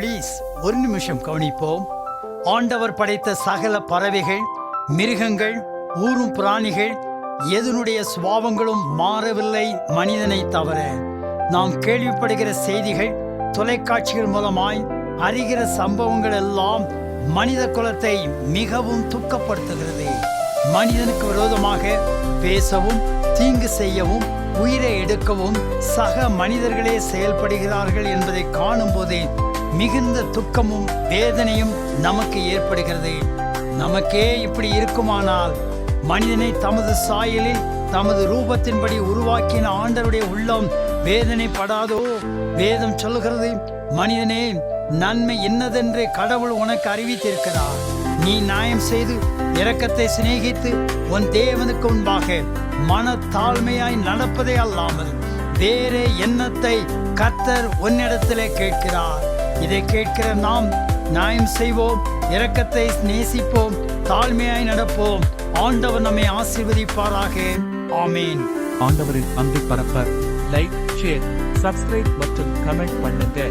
Please ஒரு நிமிஷம் கவனிப்போம். ஆண்டவர் படைத்த சகல பறவைகள் மிருகங்கள் ஊரும் பிராணிகள் எதனுடைய சுபாவங்களும் மாறவில்லை மனிதனை தவிர. நாம் கேள்விப்படுகிற செய்திகள் தொலைக்காட்சிகள் மூலமாய் அறிகிற சம்பவங்கள் எல்லாம் மனித குலத்தை மிகவும் துக்கப்படுத்துகிறது. மனிதனுக்கு விரோதமாக பேசவும் தீங்கு செய்யவும் உயிரை எடுக்கவும் சக மனிதர்களே செயல்படுகிறார்கள் என்பதை காணும்போது மிகுந்த துக்கமும் வேதனையும் நமக்கு ஏற்படுகிறது. நமக்கே இப்படி இருக்குமானால் மனிதனை தமது சாயலில் தமது ரூபத்தின்படி உருவாக்கின ஆண்டருடைய உள்ளம் வேதனைப்படாதோ? வேதம் சொல்லுகிறது மனிதனே நன்மை என்னதென்று கடவுள் உனக்கு அறிவித்திருக்கிறார். நீ நியாயம் செய்து இரக்கத்தை சிநேகித்து உன் தேவனுக்கு முன்பாக மன தாழ்மையாய் நடப்பதே அல்லாமல் வேறே எண்ணத்தை கத்தர் உன்னிடத்திலே கேட்கிறார். இதை கேட்கிற நாம் நியாயம் செய்வோம் இரக்கத்தை நேசிப்போம் தாழ்மையாய் நடப்போம். ஆண்டவர் நம்மை ஆசீர்வதிப்பாராக. ஆமீன். ஆண்டவரின் அன்பை பரப்ப லைக் ஷேர் சப்ஸ்கிரைப் மற்றும் கமெண்ட் பண்ணுங்க.